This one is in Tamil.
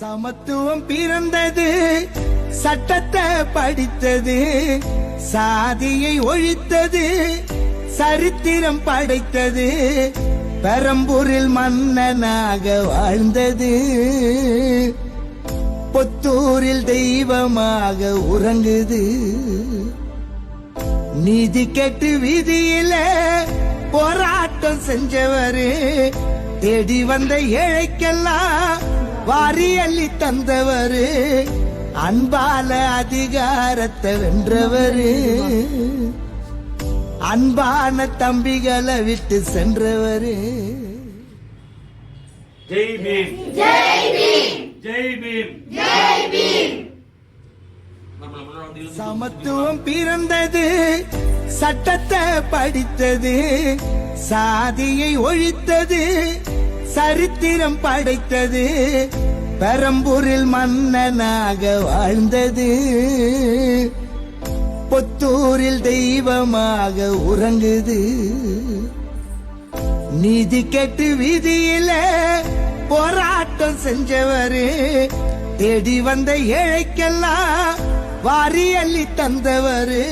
சமத்துவம் பிறந்தது சட்டத்தை படித்தது சாதியை ஒழித்தது சரித்திரம் படைத்தது பெரம்பூரில் மன்னனாக வாழ்ந்தது. பொத்தூரில் தெய்வமாக உறங்குது. நீதி கெட்டு வீதியில போராட்டம் செஞ்சவரு. தேடி வந்த ஏழைக்கெல்லாம் வாரி அள்ளி தந்தவரு அன்பால அதிகாரத்தை வென்றவரு. அன்பான தம்பிகளை விட்டு சென்றவரு. ஜெய் பீம். ஜெய் பீம். ஜெய் பீம். ஜெய் பீம். சமத்துவம் பிறந்தது சட்டத்தை படித்தது சாதியை ஒழித்தது சரித்திரம் படைத்தது பெரம்பூரில் மன்னனாக வாழ்ந்தது. பொத்தூரில் தெய்வமாக உறங்குது. நீதி கெட்டு வீதியில போராட்டம் செஞ்சவரு. தேடி வந்த ஏழைக்கெல்லாம் வாரி அள்ளி தந்தவரு.